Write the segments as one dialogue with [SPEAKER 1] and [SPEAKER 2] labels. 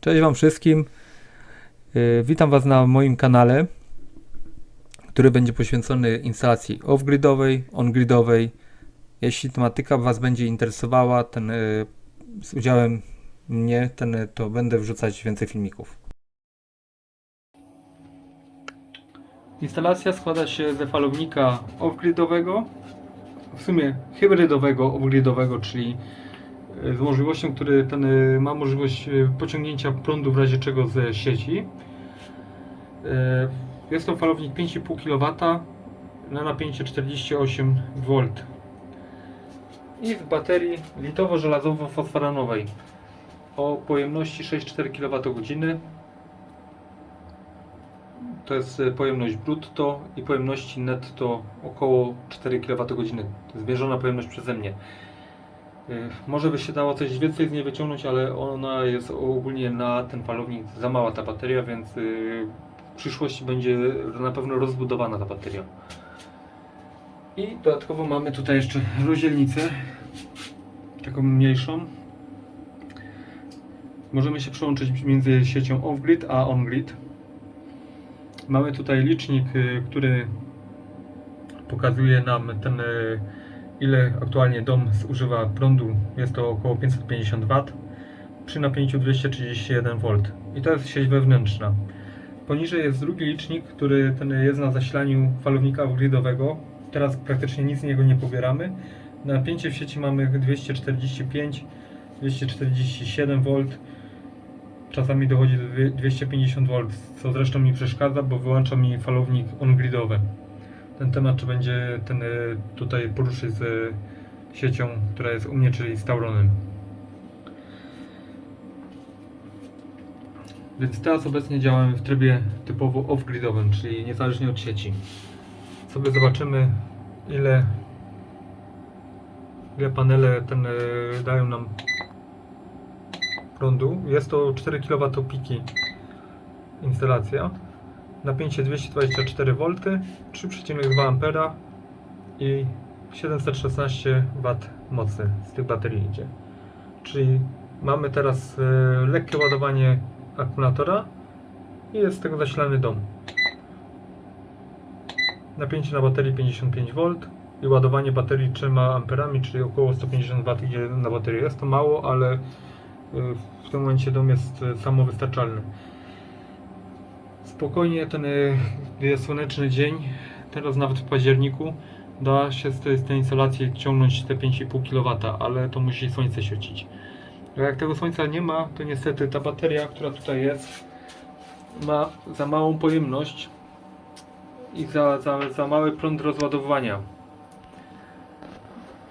[SPEAKER 1] Cześć Wam wszystkim. Yy, Witam Was na moim kanale, który będzie poświęcony instalacji off-gridowej, on-gridowej. Jeśli tematyka Was będzie interesowała, ten, yy, z udziałem mnie, ten, to będę wrzucać więcej filmików. Instalacja składa się ze falownika off-gridowego, w sumie hybrydowego, off-gridowego, czyli z możliwością, który ten e, ma możliwość e, pociągnięcia prądu w razie czego ze sieci. E, Jest to falownik 5,5 kW na napięcie 48 V i z baterii litowo-żelazowo-fosforanowej o pojemności 6,4 kWh. To jest pojemność brutto i pojemności netto około 4 kWh. Zmierzona pojemność przeze mnie. Y, Może by się dało coś więcej z niej wyciągnąć, ale ona jest ogólnie na ten falownik za mała ta bateria, więc y, w przyszłości będzie na pewno rozbudowana ta bateria. I dodatkowo mamy tutaj jeszcze rozdzielnicę, taką mniejszą. Możemy się przełączyć między siecią off-grid a on-grid. Mamy tutaj licznik, y, który pokazuje nam ten ile aktualnie dom zużywa prądu. Jest to około 550 W przy napięciu 231 V. I to jest sieć wewnętrzna. Poniżej jest drugi licznik, który jest na zasilaniu falownika gridowego. Teraz praktycznie nic z niego nie pobieramy. Napięcie w sieci mamy 245, 247 V. Czasami dochodzi do dwie- 250 V, co zresztą mi przeszkadza, bo wyłącza mi falownik on-gridowy ten temat, czy będzie ten y, tutaj poruszyć z y, siecią, która jest u mnie, czyli z Tauronem. Więc teraz obecnie działamy w trybie typowo off-gridowym, czyli niezależnie od sieci. Sobie zobaczymy ile ile panele ten y, dają nam prądu. Jest to 4 kWh instalacja napięcie 224 V, 3,2 A i 716 W mocy z tych baterii idzie. Czyli mamy teraz e, lekkie ładowanie akumulatora i jest z tego zasilany dom. Napięcie na baterii 55 V i ładowanie baterii 3 A, czyli około 150 W idzie na baterię. Jest to mało, ale e, w tym momencie dom jest e, samowystarczalny. Spokojnie ten gdy słoneczny dzień, teraz nawet w październiku, da się z tej, z tej instalacji ciągnąć te 5,5 kW, ale to musi słońce świecić. Jak tego słońca nie ma, to niestety ta bateria, która tutaj jest, ma za małą pojemność i za, za, za mały prąd rozładowania.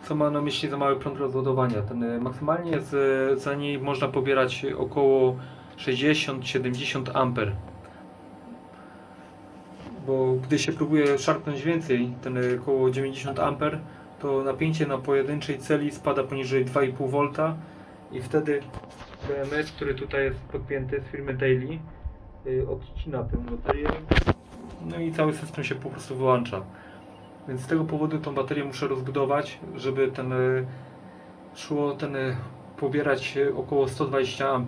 [SPEAKER 1] Co ma na myśli za mały prąd rozładowania? Ten y, maksymalnie z, za niej można pobierać około 60-70 amper bo gdy się próbuje szarpnąć więcej, ten około 90 A, to napięcie na pojedynczej celi spada poniżej 2,5 V i wtedy BMS, który tutaj jest podpięty z firmy Daily, y, odcina tę baterię, no i cały system się po prostu wyłącza. Więc z tego powodu tą baterię muszę rozbudować, żeby ten y, szło ten y, pobierać około 120 A,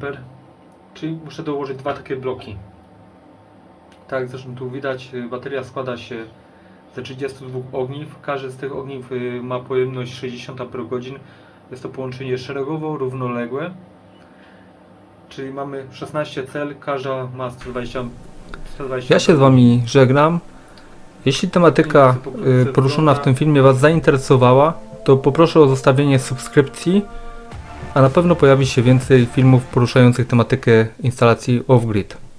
[SPEAKER 1] czyli muszę dołożyć dwa takie bloki. Tak, zresztą tu widać, y, bateria składa się ze 32 ogniw. Każdy z tych ogniw y, ma pojemność 60 Ah. Jest to połączenie szeregowo równoległe. Czyli mamy 16 cel, każda ma 120 120
[SPEAKER 2] Ja się z Wami żegnam. Jeśli tematyka y, poruszona w tym filmie Was zainteresowała, to poproszę o zostawienie subskrypcji, a na pewno pojawi się więcej filmów poruszających tematykę instalacji off-grid.